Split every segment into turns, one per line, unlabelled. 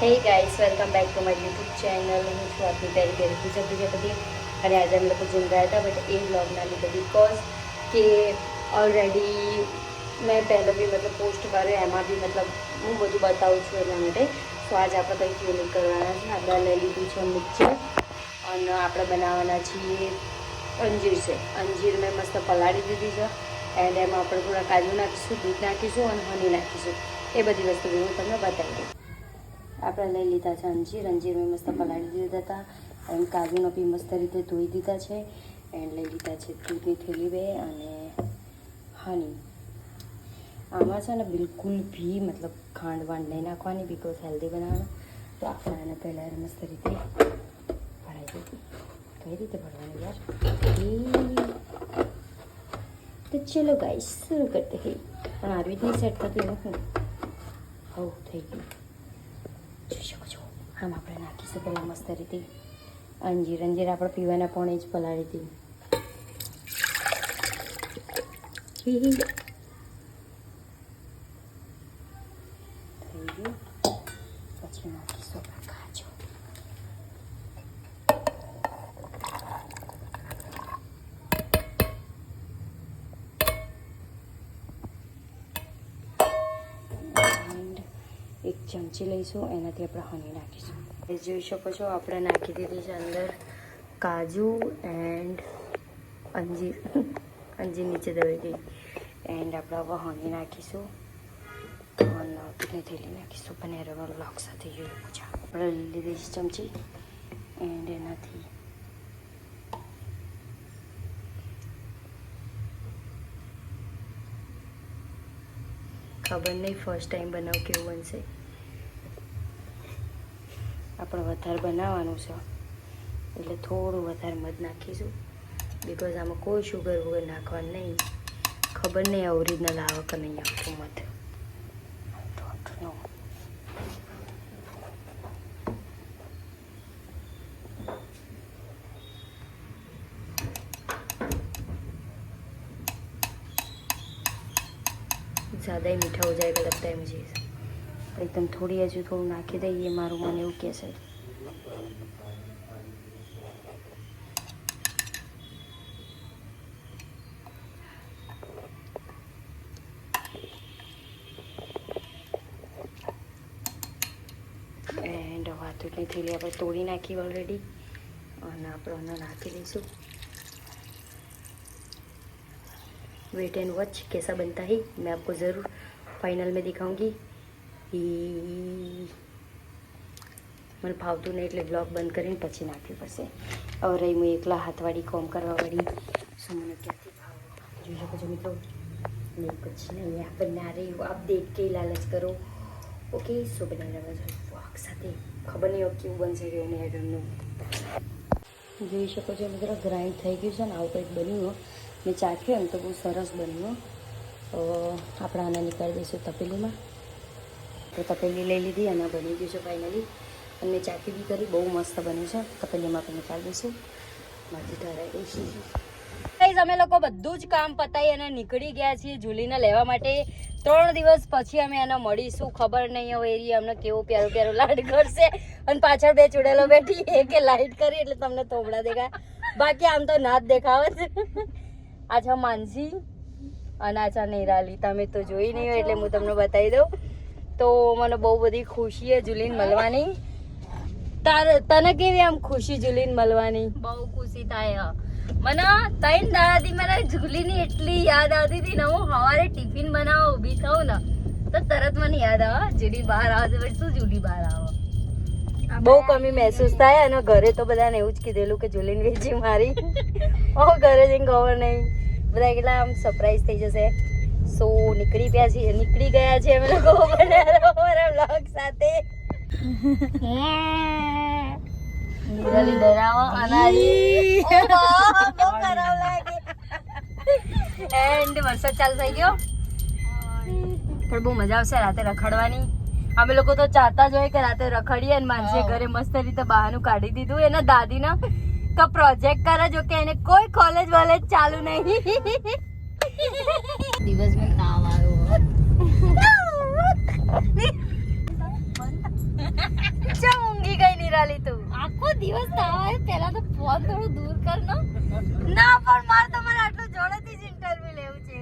Hey guys welcome back to my YouTube channel હું છું આપની પહેલી પહેલી પૂજા બધી અને આજે અમે લોકો જીમ ગયા હતા બટ એ બ્લોગના લીધે બિકોઝ કે ઓલરેડી મેં પહેલો બી મતલબ પોસ્ટ કર્યો, એમાં બી મતલબ હું બધું બતાવું છું એના માટે. તો આજે આપણે કંઈક યુનિક કરવાના છે આપણે લઈ લીધું છે મિક્સર અને આપણે બનાવવાના છીએ અંજીર છે. અંજીર મેં મસ્ત પલાળી દીધી છે. એન્ડ એમાં આપણે થોડા કાજુ નાખીશું, દૂધ નાખીશું અને હની નાખીશું. એ બધી વસ્તુ હું તમને બતાવી દઉં. આપણે લઈ લીધા છે અંજીર અંજીર મેં મસ્ત પલાળી દીધા હતા એન્ડ કાજુનો બી મસ્ત રીતે ધોઈ દીધા છે એન્ડ લઈ લીધા છે દૂધની થેલી બે અને હની આમાં છે ને બિલકુલ બી મતલબ ખાંડ વાંડ નહીં નાખવાની બિકોઝ હેલ્ધી બનાવવાનું. તો આપણે એને પહેલાં મસ્ત રીતે ભરાઈ દીધી કઈ રીતે ભરવાનું યાર? તો ચલો ગાઈસ શરૂ કરતે હે પણ આવી જ નહીં સેટ થતું એવું હું હવ, થઈ ગયું. જોઈ શકો છો. આમ આપણે નાખીશું પહેલાં મસ્ત રીતે. અંજીર અંજીર આપણે પીવાના પોણે જ પલાળી હતી થઈ ગયું પછી નાખીશું આપણે કાજુ એન્ડ એક ચમચી લઈશું એનાથી આપણે હની નાખીશું. એ જોઈ શકો છો, આપણે નાખી દીધી છે અંદર કાજુ એન્ડ અંજીર અંજીર નીચે દબાઈ ગઈ. એન્ડ આપણે હવે હની નાખીશું. અને થેલી નાખીશું પનેરનો લોક સાથે જોઈ પૂછા આપણે લીધી છે ચમચી એન્ડ એનાથી ખબર નહીં ફર્સ્ટ ટાઈમ બનાવ કેવું બનશે. આપણે વધારે બનાવવાનું છે એટલે થોડું વધારે મધ નાખીશું બિકોઝ આમાં કોઈ શુગર વગર નાખવાનું નહીં ખબર નહીં આ ઓરિજિનલ આવે કે નહીં આવતું મધ Don't know. ज़्यादा ही मीठा हो जाएगा लगता है मुझे एकदम थोड़ी हजू થોડું નાખી દઈએ મારું મને એવું કહેશે એન્ડ વાતુની થેલી આપણે તોડી નાખી ઓલરેડી અને આપણે આને નાખી દઈશું वेट एंड वॉच कैसा बनता है मैं आपको ज़रूर फाइनल में दिखाऊंगी એ મને ભાવતું નહીં એટલે બ્લોગ બંધ કરીને પછી નાખવી પડશે. હવે રહી હું એકલા હાથવાળી, કોમ કરવાવાળી. શું મને ક્યાંથી ભાવ જોઈ શકો છો મિત્રો. નહીં, પછી નહીં. આપ બના રહી હો આપ દેખ કે લાલચ કરો. ઓકે શું બના રહ્યા છો વોક સાથે ખબર નહીં કેવું બનશે કે નહીં આઈટમનું જોઈ શકો છો મિત્રો ગ્રાઇન્ડ થઈ ગયું છે ને, આવું કંઈક બન્યું મેં ચાખ્યું એમ તો બહુ સરસ બન્યું આપણા આના નીકાળી દઈશું તપેલીમાં. તો તપેલી લઈ લીધી અને બની ગયું છે ફાઇનલી અને ચાકી બી કરી, બહુ મસ્ત બન્યું છે. તપેલીમાં આપણે નીકાળી દઈશું મારી ઠરાઈ દઈશું અમે લોકો બધું જ કામ પતાવી અને નીકળી ગયા છીએ જુલીને લેવા માટે. ત્રણ દિવસ પછી અમે એને મળીશું, ખબર નહીં હવે એરી અમને કેવું પ્યારો પ્યારો લાડ કરશે. અને પાછળ બે ચૂડેલો બેઠી એ કે લાઈટ કરી એટલે તમને થોબડા દેખાય. બાકી આમ તો ના જ દેખાવે. છે આ છે માનસી અને આ છે નિરાલી. તમે તો જોઈ નહીં હોય એટલે હું તમને બતાવી દઉં. તો મને બહુ બધી ખુશી છે જુલીન મળવાની. તારે તને કેવી આમ ખુશી જુલીન મળવાની?
બહુ ખુશી થાય. મને ત્રણ દાદાથી મને જુલીની એટલી યાદ આવતી હતી ને હું સવારે ટિફિન બનાવવા ઊભી થાઉં ને તો તરત મને યાદ આવે જુલી બહાર આવે છે પછી શું જુલી બહાર આવે?
બહુ કમી મહેસૂસ થાય અને ઘરે તો બધાને એવું જ કીધેલું કે જુલીન વેચી મારી. ઓ ઘરે જઈને ખબર નહીં. બધા કેટલા આમ સરપ્રાઈઝ થઈ જશે. સો નીકળી ગયા છીએ? નીકળી ગયા છે અમે લોકો સાથે
નિરાલી ડરાવો અનારી.
બહુ ખરાબ લાગે.
એન્ડ વરસાદ ચાલુ થઈ ગયો. પણ બહુ મજા આવશે રાતે રખડવાની.
અમે લોકો તો ચાહતા જ હોય કે રાતે રખડીએ અને માનસે ઘરે મસ્ત રીતે બહારનું કાઢી દીધું. એના દાદીના તો પ્રોજેક્ટ કરે જો કે એને કોઈ કોલેજ વોલેજ ચાલુ નહીં.
દિવસમાં તાવ આવ્યો
નિરાલી તું.
આખો દિવસ તાવા પહેલા તો ફોન થોડો દૂર કર નો
ના પણ મારે તમારે આટલું જોડેથી જ ઇન્ટરવ્યુ લેવું છે.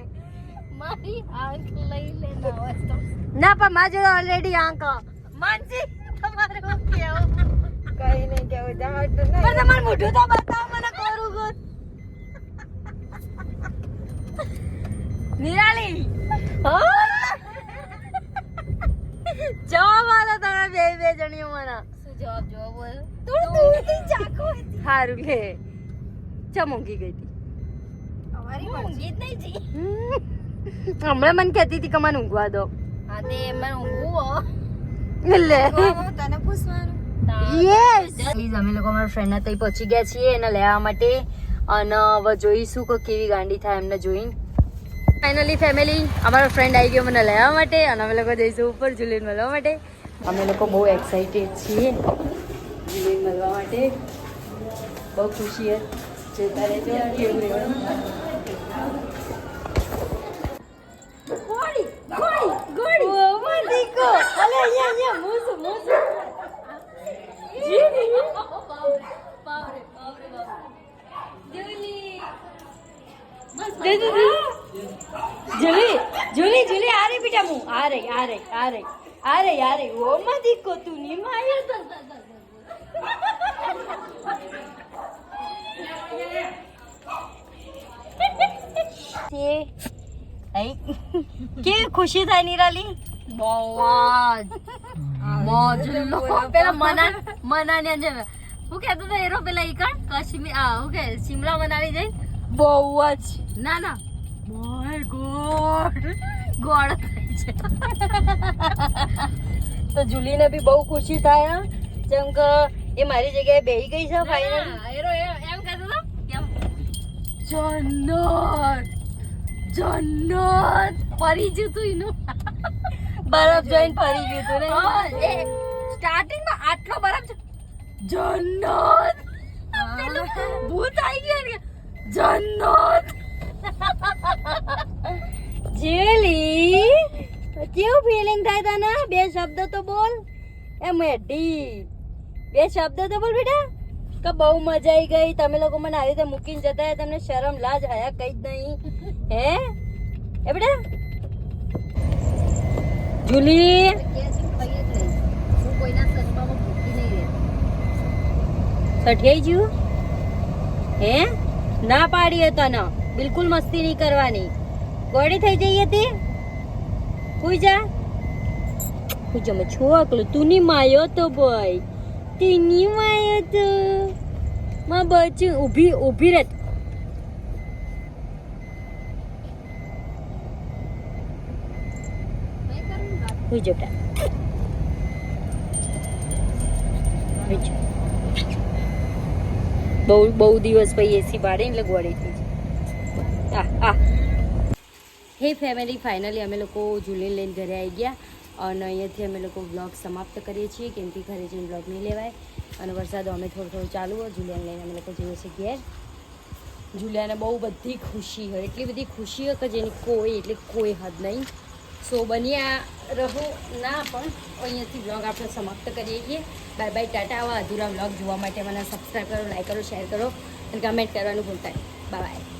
મારી આંખ લઈ લે ના તો.
ના પણ મારી જોડે ઓલરેડી આંખ માનસી તમારે કેવું?
કઈ નહીં કેવું? જવાતું નહીં.
પણ તમારું મોઢું તો જવાબ
જવાબ બોલ
થોડું દૂરથી ચાખો. સારું લે. ચમ ઊંઘી ગઈ હતી.
અમારી
ઊંઘી જ નહીં જી.
હમણાં મને કહેતી હતી કે મને ઊંઘવા દો.
હા તે મને ઊંઘવું હો.
લે
તને પૂછવાનું.
યસ પ્લીઝ અમે લોકો અમારા ફ્રેન્ડના ત્યાં પહોંચી ગયા છીએ એને લેવા માટે. અને હવે જોઈશું કે કેવી ગાંડી થાય એમને જોઈને. ફાઇનલી ફેમિલી અમારો ફ્રેન્ડ આવી ગયો મને લેવા માટે અને અમે લોકો જઈશું ઉપર જુલિયન મળવા માટે. અમે લોકો બહુ એક્સાઇટેડ છીએ. મળવા માટે. બહુ ખુશી જતા રહેજો. કેવું રહેવાનું?
જુલી
જુલી જુલી આ રે બેટા હું આ રે આ રે આ રે. આ યારે આ રે ઓ માં દીકો તું ની માયો તો તે આઈ કેવી ખુશી થાય નિરાલી?
બહુ જ પેલા મના મના ને જે હું કહેતો તો એરો પેલા ઈકણ કાશ્મીર આ હું કે શિમલા મનાલી જઈ
બહુ જ
ના ના. માય ગોડ ગોડ છે.
તો જુલીને બી બહુ ખુશી થાય જેમ કે એ મારી જગ્યાએ બેહી ગઈ છે
ભાઈ એમ કહેતો
જન્નત
જન્નત. ફરી ગયું તું એનું.
બરફ જોઈને ફરી ગયું તું ને?
સ્ટાર્ટિંગમાં આટલો બરફ જન્નત. ભૂત આવી ગયું ને. જન્નત.
જેલી કેવું ફીલિંગ થાય તને? બે શબ્દ તો બોલ. એ મેઢી બે શબ્દ તો બોલ બેટા. કે બહુ મજા આવી ગઈ. તમે લોકો મને આવી રીતે મૂકીને જતા તમને શરમ, લાજ, હયા કઈ જ નહીં. હે? એ બેટા? જુલી. સઠિયાઈ જ્યું? હે? ના પાડી તને. બિલકુલ મસ્તી નહીં કરવાની. ગોળી થઈ જઈ હતી? માયો તો ભાઈ. તું ની માયો તો. માં બચ્ચું ઊભી ઊભી રહે
નહીં કરું ને વાત.
કુઈ જા બેટા. કુઈ જા. બહુ બહુ દિવસ પછી એસી ગોળી થઈ જાય આ આ. હે ફેમિલી, ફાઇનલી અમે લોકો જુલીન લઈને ઘરે આવી ગયા અને અહીંયાથી અમે લોકો બ્લોગ સમાપ્ત કરીએ છીએ. કેમ કે ઘરે જઈને બ્લોગ નહીં લેવાય. અને વરસાદ અમે થોડો થોડો ચાલુ હોય જુલિયાને લઈને અમે લોકો જઈએ છીએ ઘેર. જુલિયાને બહુ બધી ખુશી હોય. એટલી બધી ખુશી હોય કે જેની કોઈ, એટલે કોઈ હદ નહીં. સો બન્યા રહો. ના, પણ અહીંયાથી બ્લોગ આપણે સમાપ્ત કરીએ છીએ. બાય બાય, ટાટા. આવા અધૂરા બ્લોગ જોવા માટે મને સબસ્ક્રાઈબ કરો લાઈક કરો શેર કરો, અને કમેન્ટ કરવાનું ભૂલતા બાય બાય